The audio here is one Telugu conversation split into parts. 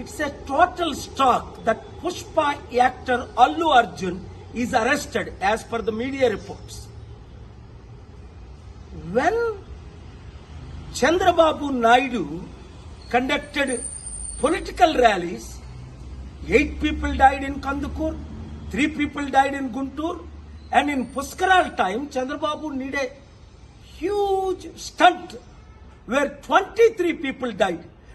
It's a total shock that Pushpa actor Allu Arjun is arrested as per the media reports. When Chandrababu Naidu conducted political rallies, eight people died in Kandukur, three people died in Guntur, and in Puskaral time, Chandrababu need a huge stunt where 23 people died.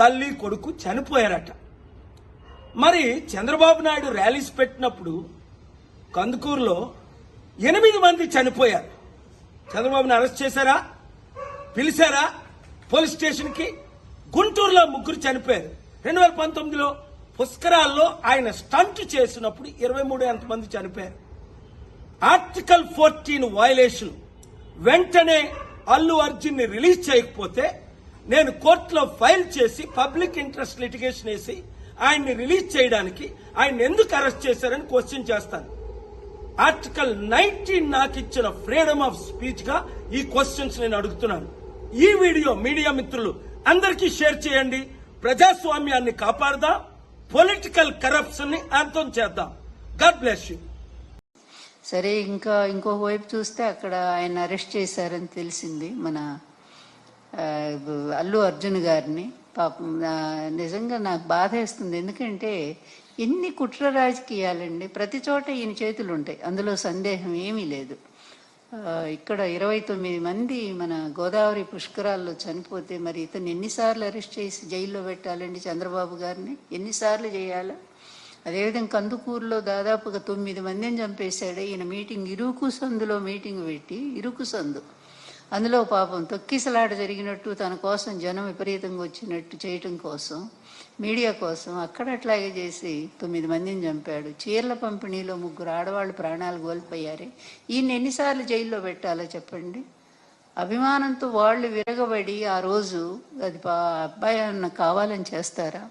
తల్లి కొడుకు చనిపోయారట. మరి చంద్రబాబు నాయుడు ర్యాలీస్ పెట్టినప్పుడు కందుకూరులో ఎనిమిది మంది చనిపోయారు. చంద్రబాబుని అరెస్ట్ చేశారా? పిలిచారా? పోలీస్ స్టేషన్కి గుంటూరులో ముగ్గురు చనిపోయారు. రెండు వేల పంతొమ్మిదిలో పుష్కరాల్లో ఆయన స్టంట్ చేసినప్పుడు ఇరవై మూడు ఎంతమంది చనిపోయారు. ఆర్టికల్ ఫోర్టీన్ వయలేషన్ వెంటనే అల్లు అర్జున్ని రిలీజ్ చేయకపోతే నేను కోర్టులో ఫైల్ చేసి పబ్లిక్ ఇంట్రెస్ట్ లిటిగేషన్ వేసి ఆయన్ని రిలీజ్ చేయడానికి ఆయన ఎందుకు అరెస్ట్ చేశారని క్వశ్చన్ చేస్తాను. ఆర్టికల్ నైన్టీన్ నాకు ఇచ్చిన ఫ్రీడమ్ ఆఫ్ స్పీచ్గా ఈ క్వశ్చన్స్ నేను అడుగుతున్నాను. ఈ వీడియో మీడియా మిత్రులు అందరికీ షేర్ చేయండి. ప్రజాస్వామ్యాన్ని కాపాడదాం? పొలిటికల్ కరప్షన్ని అంతం చేద్దాం. God bless you. సరే ఇంకా ఇంకో వైపు చూస్తే అక్కడ ఆయన అరెస్ట్ చేశారని తెలిసింది మన అల్లు అర్జున్ గారిని. పాపం నిజంగా నాకు బాధ వేస్తుంది. ఎందుకంటే ఎన్ని కుట్ర రాజకీయాలండి. ప్రతి చోట ఈయన చేతులు ఉంటాయి అందులో సందేహం ఏమీ లేదు. ఇక్కడ ఇరవై తొమ్మిది మంది మన గోదావరి పుష్కరాల్లో చనిపోతే మరి ఇతను ఎన్నిసార్లు అరెస్ట్ చేసి జైల్లో పెట్టాలండి చంద్రబాబు గారిని? ఎన్నిసార్లు చేయాలా? అదేవిధంగా కందుకూరులో దాదాపుగా తొమ్మిది మందిని చంపేశాడు. ఈయన మీటింగ్ ఇరుకు సందులో మీటింగ్ పెట్టి ఇరుకు సందు. అందులో పాపం తొక్కిసలాట జరిగినట్టు తన కోసం జనం విపరీతంగా వచ్చినట్టు చేయటం కోసం మీడియా కోసం అక్కడ అట్లాగే చేసి తొమ్మిది మందిని చంపాడు. చీరల పంపిణీలో ముగ్గురు ఆడవాళ్ళు ప్రాణాలు కోల్పోయారే. ఈయన ఎన్నిసార్లు జైల్లో పెట్టాలో చెప్పండి? అభిమానంతో వాళ్ళు విరగబడి ఆ రోజు అది పా అబ్బాయి అన్న కావాలని చేస్తారా?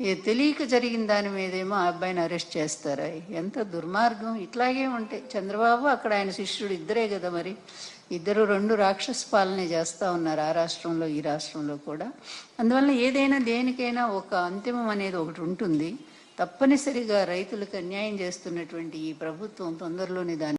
ఏ తెలియక జరిగిన దాని మీదేమో ఆ అబ్బాయిని అరెస్ట్ చేస్తారా? ఎంత దుర్మార్గం. ఇట్లాగే ఉంటాయి చంద్రబాబు అక్కడ ఆయన శిష్యుడు ఇద్దరే కదా మరి. ఇద్దరు రెండు రాక్షస పాలన చేస్తూ ఉన్నారు ఆ రాష్ట్రంలో ఈ రాష్ట్రంలో కూడా. అందువల్ల ఏదైనా దేనికైనా ఒక అంతిమం అనేది ఒకటి ఉంటుంది. తప్పనిసరిగా రైతులకు అన్యాయం చేస్తున్నటువంటి ఈ ప్రభుత్వం తొందరలోనే దాన్ని